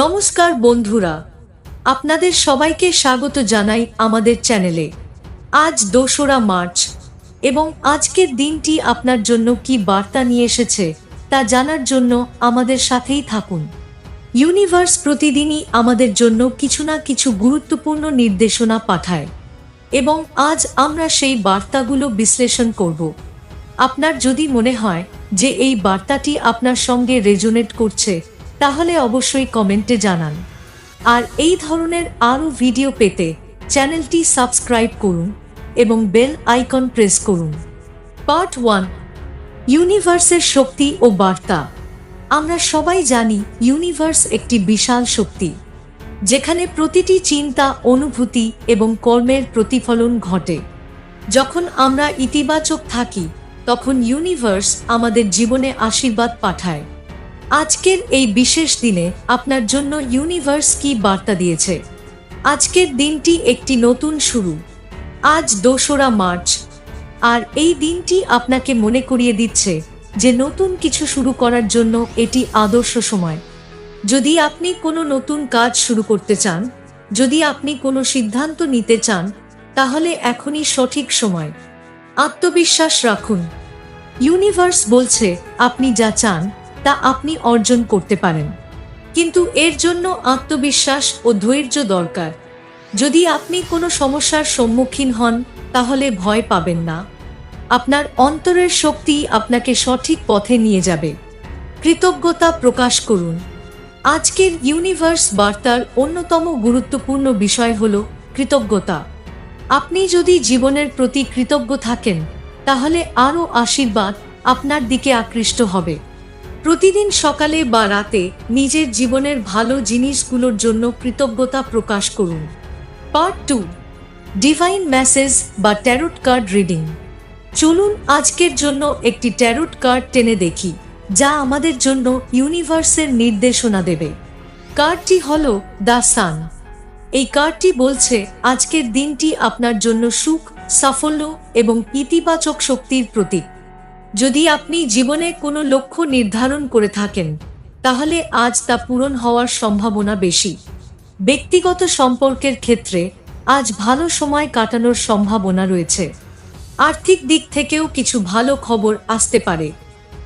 নমস্কার বন্ধুরা, আপনাদের সবাইকে স্বাগত জানাই আমাদের চ্যানেলে। আজ দোসরা মার্চ এবং আজকের দিনটি আপনার জন্য কি বার্তা নিয়ে এসেছে তা জানার জন্য আমাদের সাথেই থাকুন। ইউনিভার্স প্রতিদিনই আমাদের জন্য কিছু না কিছু গুরুত্বপূর্ণ নির্দেশনা পাঠায় এবং আজ আমরা সেই বার্তাগুলো বিশ্লেষণ করব। আপনার যদি মনে হয় যে এই বার্তাটি আপনার সঙ্গে রেজোনেট করছে তাহলে অবশ্যই কমেন্টে জানান। আর এই ধরনের আরও ভিডিও পেতে চ্যানেলটি সাবস্ক্রাইব করুন এবং বেল আইকন প্রেস করুন। পার্ট ওয়ান, ইউনিভার্সের শক্তি ও বার্তা। আমরা সবাই জানি ইউনিভার্স একটি বিশাল শক্তি, যেখানে প্রতিটি চিন্তা, অনুভূতি এবং কর্মের প্রতিফলন ঘটে। যখন আমরা ইতিবাচক থাকি, তখন ইউনিভার্স আমাদের জীবনে আশীর্বাদ পাঠায়। আজকের এই বিশেষ দিনে আপনার জন্য ইউনিভার্স কি বার্তা দিয়েছে? আজকের দিনটি একটি নতুন শুরু। আজ দোসরা মার্চ। আর এই দিনটি আপনাকে মনে করিয়ে দিচ্ছে যে নতুন কিছু শুরু করার জন্য এটি আদর্শ সময়। যদি আপনি কোনো নতুন কাজ শুরু করতে চান, যদি আপনি কোনো সিদ্ধান্ত নিতে চান, তাহলে এখনই সঠিক সময়। আত্মবিশ্বাস রাখুন। ইউনিভার্স বলছে আপনি যা চান তা আপনি অর্জন করতে পারেন। কিন্তু এর জন্য আত্মবিশ্বাস ও ধৈর্য দরকার। যদি আপনি কোনো সমস্যার সম্মুখীন হন, তাহলে ভয় পাবেন না। আপনার অন্তরের শক্তি আপনাকে সঠিক পথে নিয়ে যাবে। কৃতজ্ঞতা প্রকাশ করুন। আজকের ইউনিভার্স বার্তার অন্যতম গুরুত্বপূর্ণ বিষয় হল কৃতজ্ঞতা। আপনি যদি জীবনের প্রতি কৃতজ্ঞ থাকেন, তাহলে আরও আশীর্বাদ আপনার দিকে আকৃষ্ট হবে। প্রতিদিন সকালে বা রাতে নিজের জীবনের ভালো জিনিসগুলোর জন্য কৃতজ্ঞতা প্রকাশ করুন। পার্ট টু, ডিভাইন মেসেজ বা ট্যারোট কার্ড রিডিং। চলুন আজকের জন্য একটি ট্যারোট কার্ড টেনে দেখি, যা আমাদের জন্য ইউনিভার্সের নির্দেশনা দেবে। কার্ডটি হল দ্য সান। এই কার্ডটি বলছে, আজকের দিনটি আপনার জন্য সুখ, সাফল্য এবং ইতিবাচক শক্তির প্রতীক। যদি আপনি জীবনে কোনো লক্ষ্য নির্ধারণ করে থাকেন, তাহলে আজ তা পূরণ হওয়ার সম্ভাবনা বেশি। ব্যক্তিগত সম্পর্কের ক্ষেত্রে আজ ভালো সময় কাটানোর সম্ভাবনা রয়েছে। আর্থিক দিক থেকেও কিছু ভালো খবর আসতে পারে।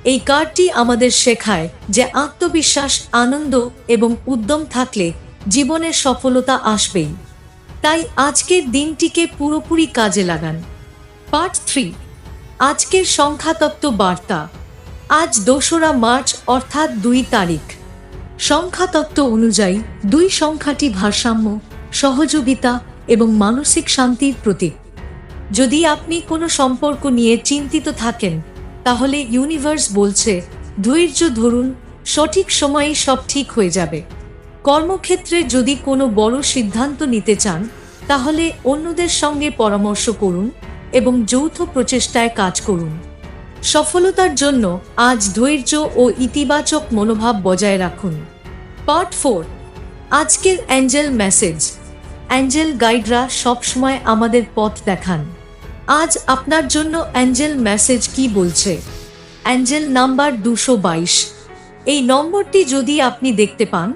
এই কার্ডটি আমাদের শেখায় যে আত্মবিশ্বাস, আনন্দ এবং উদ্যম থাকলে জীবনের সফলতা আসবেই। তাই আজকের দিনটিকে পুরোপুরি কাজে লাগান। পার্ট থ্রি আজকের সংখ্যাতত্ত্ব বার্তা। আজ দোসরা মার্চ, অর্থাৎ দুই তারিখ। সংখ্যাতত্ত্ব অনুযায়ী দুই সংখ্যাটি ভারসাম্য, সহযোগিতা এবং মানসিক শান্তির প্রতীক। যদি আপনি কোনো সম্পর্ক নিয়ে চিন্তিত থাকেন, তাহলে ইউনিভার্স বলছে, ধৈর্য ধরুন, সঠিক সময়ে সব ঠিক হয়ে যাবে। কর্মক্ষেত্রে যদি কোনো বড় সিদ্ধান্ত নিতে চান, তাহলে অন্যদের সঙ্গে পরামর্শ করুন এবং যৌথ প্রচেষ্টায় কাজ করুন। সফলতার জন্য আজ ধৈর্য ও ইতিবাচক মনোভাব বজায় রাখুন। পার্ট ফোর, আজকের অ্যাঞ্জেল মেসেজ। অ্যাঞ্জেল গাইডরা সবসময় আমাদের পথ দেখান। আজ আপনার জন্য অ্যাঞ্জেল মেসেজ কি বলছে? অ্যাঞ্জেল নাম্বার দুশো বাইশ। এই নম্বরটি যদি আপনি দেখতে পান,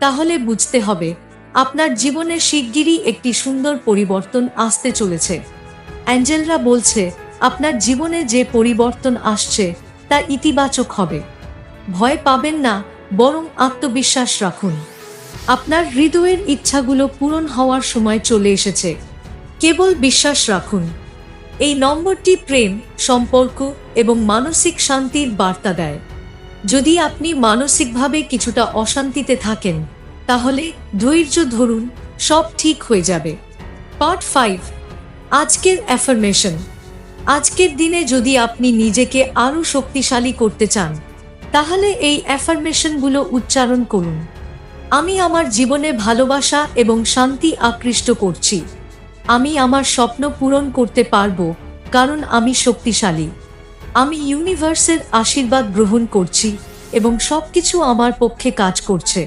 তাহলে বুঝতে হবে আপনার জীবনে শিগগিরই একটি সুন্দর পরিবর্তন আসতে চলেছে। অ্যাঞ্জেলরা বলছে, আপনার জীবনে যে পরিবর্তন আসছে, তা ইতিবাচক হবে। ভয় পাবেন না, বরং আত্মবিশ্বাস রাখুন। আপনার হৃদয়ের ইচ্ছাগুলো পূরণ হওয়ার সময় চলে এসেছে। কেবল বিশ্বাস রাখুন। এই নম্বরটি প্রেম, সম্পর্ক এবং মানসিক শান্তির বার্তা দেয়। যদি আপনি মানসিকভাবে কিছুটা অশান্তিতে থাকেন, তাহলে ধৈর্য ধরুন, সব ঠিক হয়ে যাবে। পার্ট ফাইভ আজকের অ্যাফার্মেশন আজকের দিনে যদি আপনি নিজেকে আরও শক্তিশালী করতে চান, তাহলে এই অ্যাফার্মেশনগুলো উচ্চারণ করুন। আমি আমার জীবনে ভালোবাসা এবং শান্তি আকৃষ্ট করছি। আমি আমার স্বপ্ন পূরণ করতে পারব, কারণ আমি শক্তিশালী। আমি ইউনিভার্সের আশীর্বাদ গ্রহণ করছি এবং সব কিছু আমার পক্ষে কাজ করছে।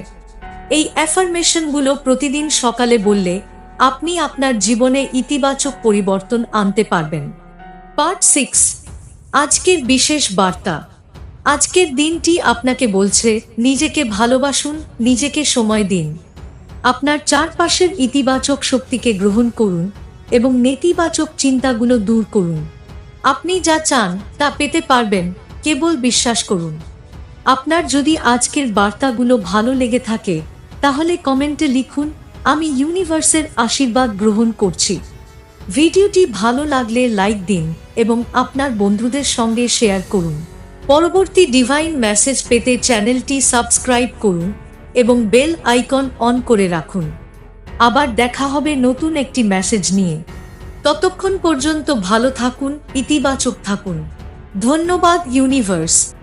এই অ্যাফার্মেশনগুলো প্রতিদিন সকালে বললে আপনি আপনার জীবনে ইতিবাচক পরিবর্তন আনতে পারবেন। পার্ট সিক্স, আজকের বিশেষ বার্তা। আজকের দিনটি আপনাকে বলছে, নিজেকে ভালোবাসুন, নিজেকে সময় দিন। আপনার চারপাশের ইতিবাচক শক্তিকে গ্রহণ করুন এবং নেতিবাচক চিন্তাগুলো দূর করুন। আপনি যা চান, তা পেতে পারবেন, কেবল বিশ্বাস করুন। আপনার যদি আজকের বার্তাগুলো ভালো লেগে থাকে, তাহলে কমেন্টে লিখুন আমি ইউনিভার্সের আশীর্বাদ গ্রহণ করছি। ভিডিওটি ভালো লাগলে লাইক দিন এবং আপনার বন্ধুদের সঙ্গে শেয়ার করুন। পরবর্তী ডিভাইন মেসেজ পেতে চ্যানেলটি সাবস্ক্রাইব করুন এবং বেল আইকন অন করে রাখুন। আবার দেখা হবে নতুন একটি মেসেজ নিয়ে। ততক্ষণ পর্যন্ত ভালো থাকুন, ইতিবাচক থাকুন। ধন্যবাদ, ইউনিভার্স।